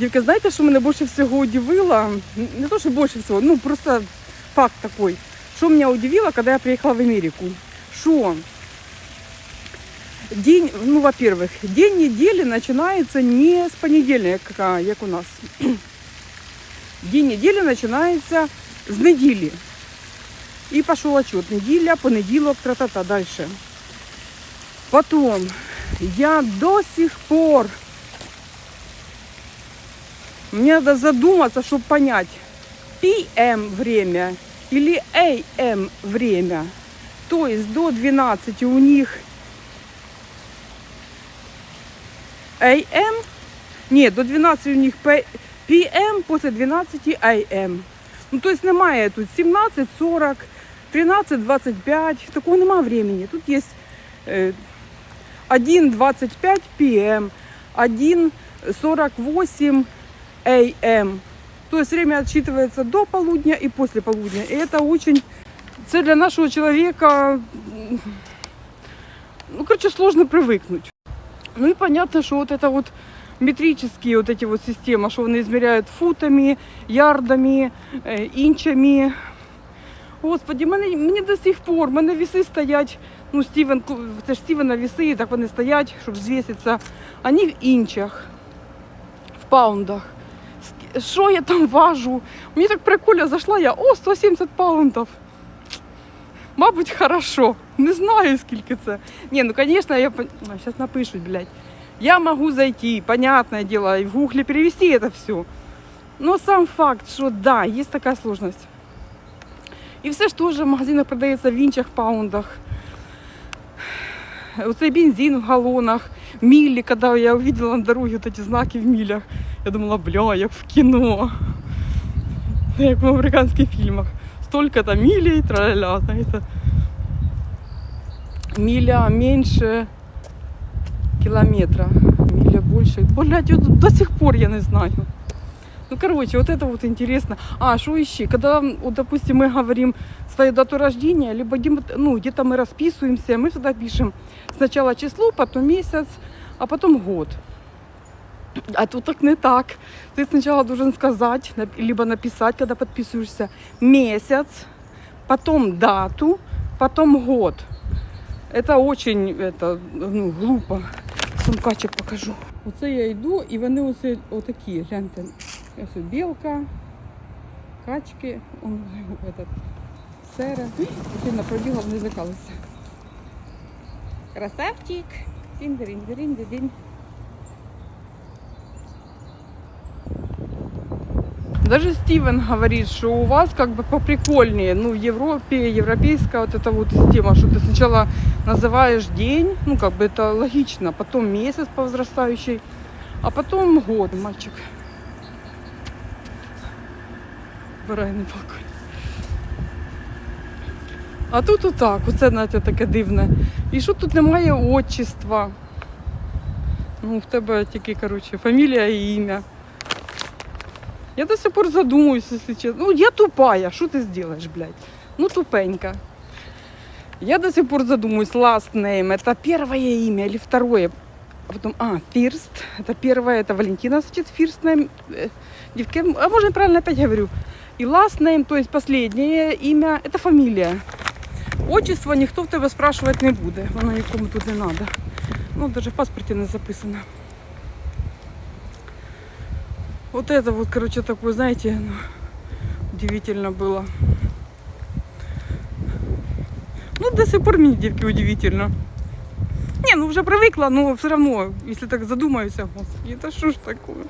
Дівки, знаєте, що мене більше всього удивило? Не то, що більше всього, ну просто факт такой. Що мене удивило, коли я приїхала в Америку? Що день, ну, во-первых, день недели начинается не с понедельника, як у нас. День недели начинается з неділі. І пошел отчет. Неділя, понеділок, тра-та-та, дальше. Потом, я до сих пор мне надо задуматься, чтобы понять, PM время или AM время. То есть до 12 у них AM, нет, до 12 у них PM, после 12 AM. Ну, то есть немає тут 17.40, 13.25, такого нема времени. Тут есть э, 1.25 PM, 1.48 AM. То есть время отсчитывается до полудня и после полудня. И это очень... Це для нашего человека... м, Ну, короче, сложно привыкнуть. Ну и понятно, что вот это вот метрические вот эти вот системы, что они измеряют футами, ярдами, э, інчами. Господи, мене, мені до сих пор, в мене віси стоять, ну, Стівен, це ж Стівена віси, так вони стоять, щоб звіситися. Вони в інчах, в паундах. Ск- Що я там важу? Мені так прикольно зайшла, я, о, 170 паундів. Мабуть, хорошо. Не знаю, скільки це. Ні, ну, звісно, я... Зараз напишуть, блядь. Я могу зайти, понятное дело, и в гугле перевести это все. Но сам факт, что да, есть такая сложность. И все ж тоже в магазинах продається в інших паундах. Оцей бензин в галонах, мили, когда я увидела на дороге вот эти знаки в милях, я думала, бля, як в кино, як в американських фільмах. Столько-то милей, тра-ля, знаєте. Миля меньше километра, миля больше. Блядь, вот до сих пор я не знаю. Ну, короче, вот это вот интересно. А, что еще? Когда, вот, допустим, мы говорим свою дату рождения, либо ну, где-то мы расписываемся, мы всегда пишем сначала число, потом месяц, а потом год. А тут так не так. Ты сначала должен сказать, либо написать, когда подписываешься, месяц, потом дату, потом год. Это очень это, ну, глупо. Сумкачик покажу. Оце я йду, і вони оце отакі, гляньте. Ось білка, качки, он, этот, сера. Дитина пробігла, вони злякалися. Красавчик. Динь-динь-динь-динь. Даже Стивен говорит, что у вас как бы поприкольнее, ну, в Европе, европейская вот эта вот система, что ты сначала называешь день, ну, как бы это логично, потом месяц по возрастающей, а потом год, мальчик. Вбирай на балконі. А тут отак, оце, знаєте, таке дивне. І що тут немає отчества. Ну, в тебе тільки, коротше, фамілія і ім'я. Я до сих пор задумуюсь, если честно. Ну, я тупая, что ты сделаешь, блядь? Ну, тупенька. Я до сих пор задумываюсь, last name, это первое имя или второе? А потом, а, first, это первое, это Валентина, значит, first name. Э, девки, а может, я правильно опять говорю? И last name, то есть последнее имя, это фамилия. Отчество ніхто в тебе спрашивать не буде, воно нікому тут не надо. Ну, даже в паспорті не записано. Вот это вот, короче, такое, знаете, ну, удивительно было. Ну, до сих пор мне, девки, удивительно. Не, ну уже привыкла, но все равно, если так задумаюсь, господи, это что ж такое?